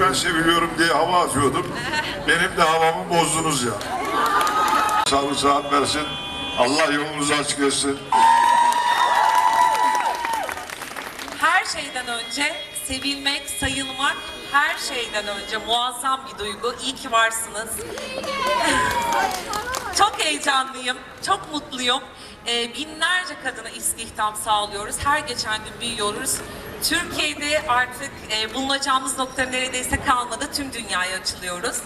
ben seviliyorum diye hava atıyordum. Benim de havamı bozdunuz ya. Sağlık saat versin. Allah yolunuzu açık etsin. Her şeyden önce sevilmek, sayılmak her şeyden önce muazzam bir duygu. İyi ki varsınız. Çok heyecanlıyım, çok mutluyum. Ee, binlerce kadına istihdam sağlıyoruz. Her geçen gün büyüyoruz. Türkiye'de artık e, bulunacağımız nokta neredeyse kalmadı. Tüm dünyaya açılıyoruz.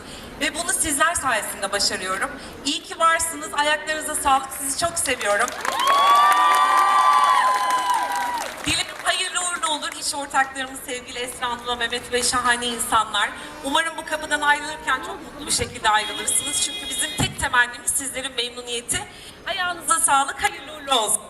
Ve bunu sizler sayesinde başarıyorum. İyi ki varsınız. Ayaklarınıza sağlık. Sizi çok seviyorum. Dilerim hayırlı uğurlu olur. İş ortaklarımız sevgili Esra Hanım'la Mehmet Bey şahane insanlar. Umarım bu kapıdan ayrılırken çok mutlu bir şekilde ayrılırsınız. Çünkü bizim tek temennimiz sizlerin memnuniyeti. Ayağınıza sağlık, hayırlı uğurlu olsun.